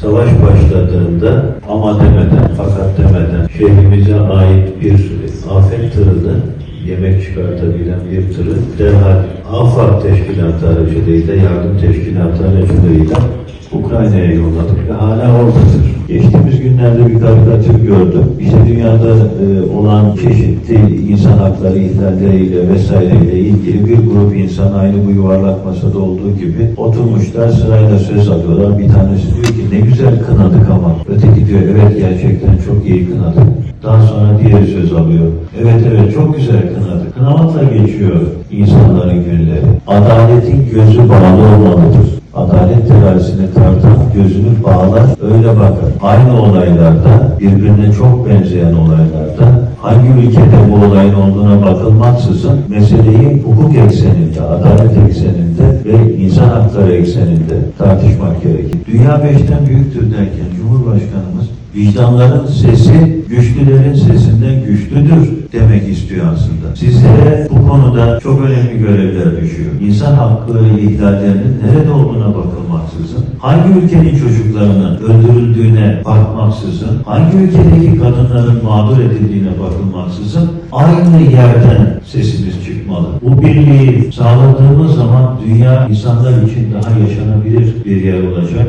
savaş başladığında ama demeden, fakat demeden şehrimize ait bir afet tırını yemek çıkartabilen bir tırı derhal AFAD teşkilatı aracılığıyla, yardım teşkilatı aracılığıyla Ukrayna'ya yolladık ve hala oradadır. Geçtiğimiz günlerde bir karikatür gördüm. İşte dünyada e, olan çeşitli insan hakları ihlalleriyle vesaireyle ilgili bir grup insan aynı bu yuvarlak masada olduğu gibi oturmuşlar sırayla söz alıyorlar. Bir tanesi diyor ki ne güzel kınadık ama. Öteki diyor evet gerçekten çok iyi kınadık. Daha sonra diğeri söz alıyor. Evet evet çok güzel kınadık. Kınamakla geçiyor insanların günleri. Adaletin gözü bağlı olmalıdır. Terazisini tartan gözünü bağlar öyle bakar. Aynı olaylarda birbirine çok benzeyen olaylarda hangi ülkede bu olayın olduğuna bakılmaksızın meseleyi hukuk ekseninde, adalet ekseninde ve insan hakları ekseninde tartışmak gerekir. Dünya beşten büyüktür derken Cumhurbaşkanımız vicdanların sesi güçlülerin sesinden güçlüdür demek istiyor aslında. Sizlere bu konuda çok önemli görevler düşüyor. İnsan hakkı ihlallerinin nerede olduğuna bakılmaksızın, hangi ülkenin çocuklarının öldürüldüğüne bakmaksızın, hangi ülkedeki kadınların mağdur edildiğine bakılmaksızın aynı yerden sesimiz çıkmalı. Bu birliği sağladığımız zaman dünya insanlar için daha yaşanabilir bir yer olacak